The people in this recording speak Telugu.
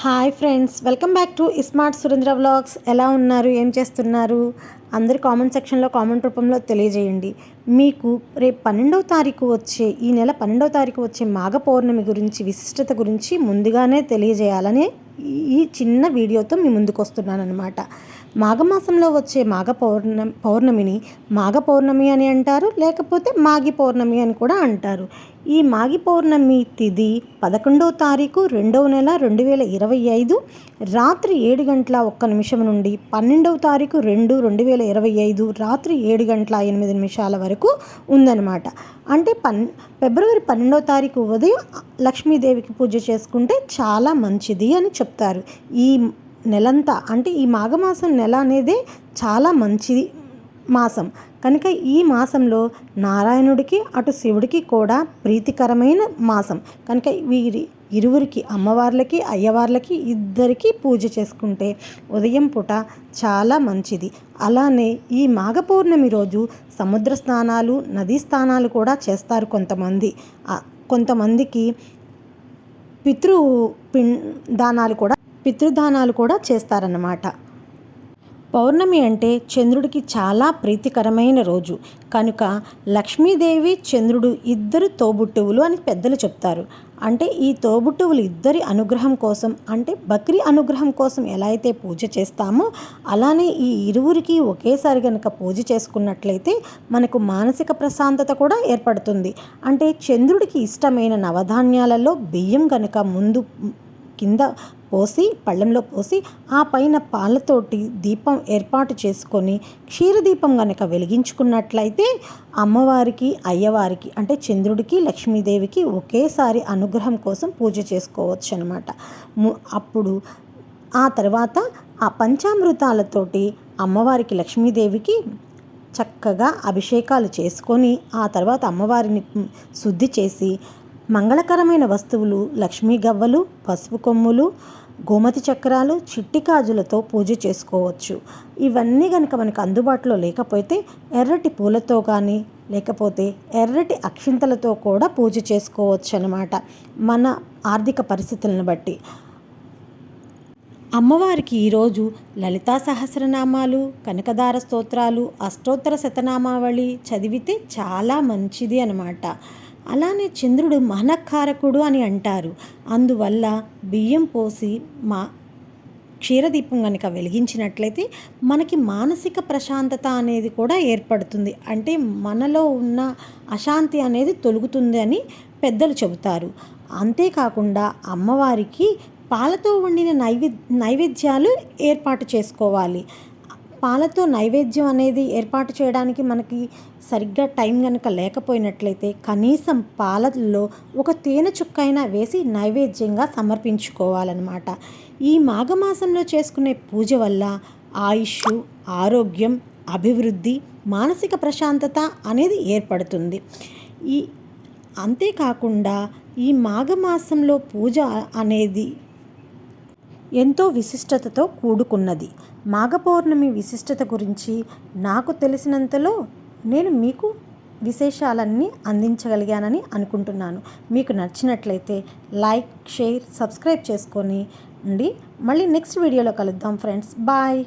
Hi friends welcome back to smart Surendra vlogs. ఎలా ఉన్నారు? ఏం చేస్తున్నారు? అందరు కామెంట్ సెక్షన్లో కామెంట్ రూపంలో తెలియజేయండి. మీకు రేపు పన్నెండవ తారీఖు వచ్చే ఈ నెల పన్నెండవ తారీఖు వచ్చే మాఘ పౌర్ణమి గురించి విశిష్టత గురించి ముందుగానే తెలియజేయాలని ఈ చిన్న వీడియోతో మీ ముందుకు వస్తున్నాను అనమాట మాఘమాసంలో వచ్చే మాఘ పౌర్ణమి పౌర్ణమిని మాఘ పౌర్ణమి అని అంటారు లేకపోతే మాఘి పౌర్ణమి అని కూడా అంటారు. ఈ మాఘి పౌర్ణమి తిథి పదకొండవ తారీఖు రెండవ నెల రెండు వేల ఇరవై ఐదు రాత్రి ఏడు గంటల ఒక్క నిమిషం నుండి పన్నెండవ తారీఖు రెండు రెండు వేల ఇరవై ఐదు రాత్రి ఏడు గంటల ఎనిమిది నిమిషాల వరకు ఉందన్నమాట. అంటే పన్ ఫిబ్రవరి పన్నెండవ తారీఖు ఉదయం లక్ష్మీదేవికి పూజ చేసుకుంటే చాలా మంచిది అని చెప్తారు. ఈ నెలంతా. అంటే ఈ మాఘమాసం నెల అనేది చాలా మంచిది మాసం. కనుక ఈ మాసంలో నారాయణుడికి అటు శివుడికి కూడా ప్రీతికరమైన మాసం. కనుక వీరి ఇరువురికి అమ్మవార్లకి అయ్యవార్లకి ఇద్దరికి పూజ చేసుకుంటే ఉదయం పూట చాలా మంచిది. అలానే ఈ మాఘ పౌర్ణమి రోజు సముద్ర స్నానాలు నదీ స్నానాలు కూడా చేస్తారు కొంతమంది. కొంతమందికి పితృ పిం దానాలు కూడా పితృదానాలు కూడా చేస్తారన్నమాట. పౌర్ణమి అంటే చంద్రుడికి చాలా ప్రీతికరమైన రోజు. కనుక లక్ష్మీదేవి చంద్రుడు ఇద్దరు తోబుట్టువులు అని పెద్దలు చెప్తారు. అంటే ఈ తోబుట్టువులు ఇద్దరి అనుగ్రహం కోసం అంటే బక్రీ అనుగ్రహం కోసం ఎలా అయితే పూజ చేస్తామో అలానే ఈ ఇరువురికి ఒకేసారి కనుక పూజ చేసుకున్నట్లయితే మనకు మానసిక ప్రశాంతత కూడా ఏర్పడుతుంది. అంటే చంద్రుడికి ఇష్టమైన నవధాన్యాలలో బియ్యం కనుక ముందు కింద పోసి పళ్ళెంలో పోసి ఆ పైన పాలతోటి దీపం ఏర్పాటు చేసుకొని క్షీరదీపం కనుక వెలిగించుకున్నట్లయితే అమ్మవారికి అయ్యవారికి అంటే చంద్రుడికి లక్ష్మీదేవికి ఒకేసారి అనుగ్రహం కోసం పూజ చేసుకోవచ్చు అనమాట అప్పుడు ఆ తర్వాత ఆ పంచామృతాలతోటి అమ్మవారికి లక్ష్మీదేవికి చక్కగా అభిషేకాలు చేసుకొని ఆ తర్వాత అమ్మవారిని శుద్ధి చేసి మంగళకరమైన వస్తువులు లక్ష్మీ గవ్వలు పసుపు కొమ్ములు గోమతి చక్రాలు చిట్టి కాజులతో పూజ చేసుకోవచ్చు. ఇవన్నీ కనుక మనకు అందుబాటులో లేకపోతే ఎర్రటి పూలతో కానీ లేకపోతే ఎర్రటి అక్షింతలతో కూడా పూజ చేసుకోవచ్చు అనమాట మన ఆర్థిక పరిస్థితులను బట్టి. అమ్మవారికి ఈరోజు లలితా సహస్రనామాలు కనకదార స్తోత్రాలు అష్టోత్తర శతనామావళి చదివితే చాలా మంచిది అనమాట అలానే చంద్రుడు మహనకారకుడు అని అంటారు. అందువల్ల బియ్యం పోసి మా క్షీరదీపం కనుక వెలిగించినట్లయితే మనకి మానసిక ప్రశాంతత అనేది కూడా ఏర్పడుతుంది. అంటే మనలో ఉన్న అశాంతి అనేది తొలుగుతుంది అని పెద్దలు చెబుతారు. అంతేకాకుండా అమ్మవారికి పాలతో వండిన నైవే నైవేద్యాలు ఏర్పాటు చేసుకోవాలి. పాలతో నైవేద్యం అనేది ఏర్పాటు చేయడానికి మనకి సరిగ్గా టైం కనుక లేకపోయినట్లయితే కనీసం పాలలో ఒక తేనె చుక్క అయినా వేసి నైవేద్యంగా సమర్పించుకోవాలన్నమాట. ఈ మాఘమాసంలో చేసుకునే పూజ వల్ల ఆయుష్ ఆరోగ్యం అభివృద్ధి మానసిక ప్రశాంతత అనేది ఏర్పడుతుంది. ఈ అంతేకాకుండా ఈ మాఘమాసంలో పూజ అనేది ఎంతో విశిష్టతతో కూడుకున్నది. మాఘపౌర్ణమి విశిష్టత గురించి నాకు తెలిసినంతలో నేను మీకు విశేషాలన్నీ అందించగలిగానని అనుకుంటున్నాను. మీకు నచ్చినట్లయితే లైక్ షేర్ సబ్స్క్రైబ్ చేసుకొని ఉండి మళ్ళీ నెక్స్ట్ వీడియోలో కలుద్దాం ఫ్రెండ్స్. బాయ్.